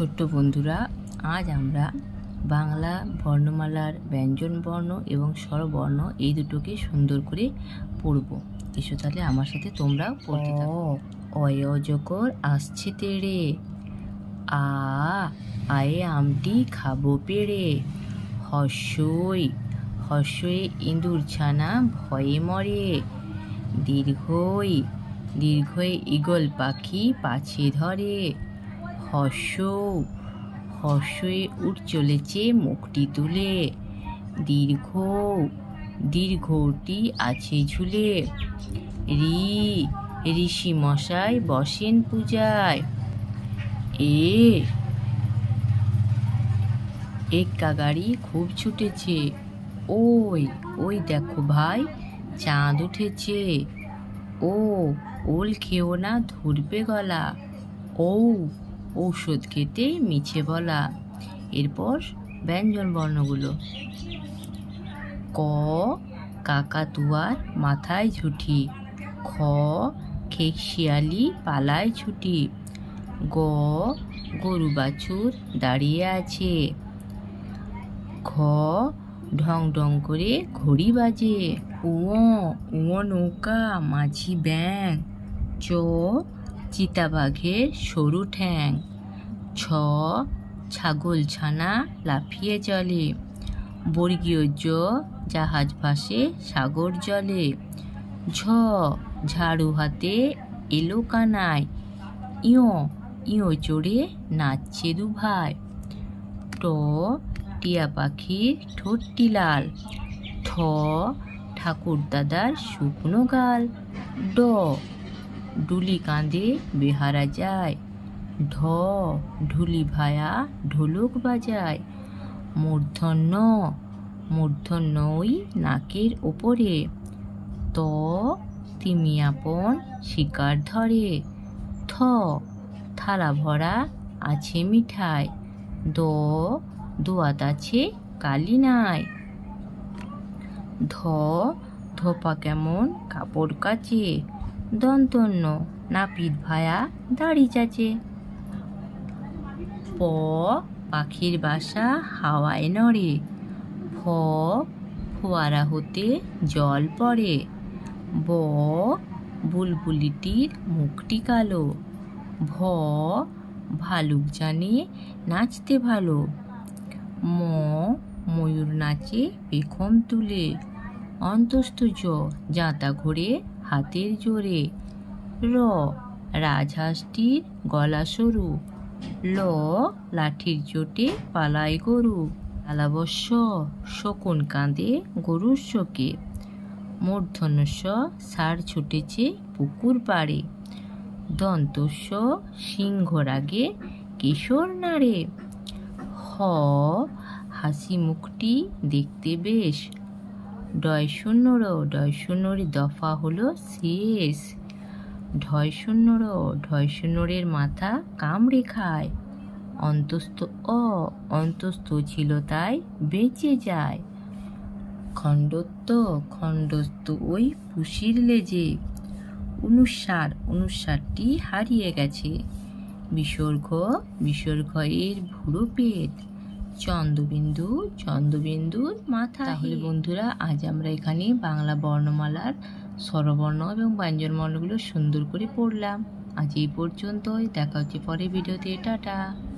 ছোট্ট বন্ধুরা আজ আমরা বাংলা বর্ণমালার ব্যঞ্জন বর্ণ এবং স্বরবর্ণ এই দুটোকে সুন্দর করে পড়ব। এসো তাহলে আমার সাথে তোমরা পড়তে থাকো। অয়জকর আসছে তেড়ে আ আয়ে আমটি খাব পেড়ে হর্ষই হর্ষয়ে ইঁদুর ছানা ভয়ে মরে। দীর্ঘই দীর্ঘয়ে ঈগল পাখি পাছে ধরে। হর্ষ হর্ষয়ে উঠ চলেছে মুখটি তুলে। দীর্ঘ, দীর্ঘটি আছে ঝুলে। রি, ঋষি মশাই বসেন পূজায়। এ, এক্কা গাড়ি খুব ছুটেছে। ওই ওই দেখো ভাই, চাঁদ উঠেছে। ও, ওল খেও না ধরবে গলা। ও ঔষধ খেতে মিছে বলা। এরপর ব্যঞ্জন বর্ণগুলো। ক, কাকাতুয়ার মাথায় ঝুঁটি। খ, খেক শিয়ালি পালায় ছুটি। গ, গরু বাছুর দাঁড়িয়ে আছে। ঘ, ঢং ঢং করে ঘড়ি বাজে। উঁ উঁ নৌকা, মাঝি ব্যাং চ চিতাবাঘের সরু ঠ্যাং। ছ, ছাগল ছানা লাফিয়ে চলে। বর্গীয় জ, জাহাজ ভাসে সাগর জলে। ঝ, ঝাড়ু হাতে এলো কানায়। ইয় ইয় চড়ে নাচছে দু ভাই ট, টিয়া পাখির ঠোঁটটি লাল। ঠ ঠাকুর দাদার শুকনো গাল। ড ডুলি কাঁধে বেহারা যায়। ঢ, ঢুলি ভায়া ঢোলক বাজায়। মূর্ধন্য মূর্ধন্যই নাকের ওপরে। ত, তিমি আপন শিকার ধরে। থ, থালা ভরা আছে মিঠাই। দ, দোয়াত আছে কালি নাই। ধ, ধোপা কেমন কাপড় কাচে। দন্তন্য নাপিত ভায়া দাড়ি চাচে। প পাখির বাসা হাওয়ায় নড়ে। ফ, ফোয়ারা হতে জল পড়ে। ব, বুলবুলিটির মুখটি কালো। ভ, ভালুক জানে নাচতে ভালো। ম, ময়ূর নাচে পেখম তুলে। অন্তস্থ জ জাঁতা ঘোরে হাতের জোরে। র রাজহাঁসটির গলা সরু। ল, লাঠির চোটে পালায় গরু। আলাবস্য শকুন কাঁদে গরুর শোকে। মূর্ধন্যস্য, সার ছুটেছে পুকুর পাড়ে। দন্তস্য সিংহ রাগে কিশোর নাড়ে। হ হাসি মুখটি দেখতে বেশ ডয় শূন্যর ডয় শূন্যর দফা হলো শেষ। ঢয় শূন্যর, ঢয় শূন্যরের মাথা কামড়ে খায় অন্তস্থ, অ, অন্তস্থ ছিল তাই বেঁচে যায়। খণ্ডত্ব, খণ্ডস্থ ওই পুষির লেজে। অনুসার, অনুসারটি হারিয়ে গেছে। বিসর্গ বিসর্গ এর ভুরো পেট। চন্দ্রবিন্দু চন্দ্রবিন্দুর মাথা তাহলে বন্ধুরা আজ আমরা এখানে বাংলা বর্ণমালার স্বরবর্ণ এবং ব্যঞ্জন বর্ণগুলো সুন্দর করে পড়লাম। আজ এই পর্যন্তই দেখা হচ্ছে পরে ভিডিওতে। টাটা।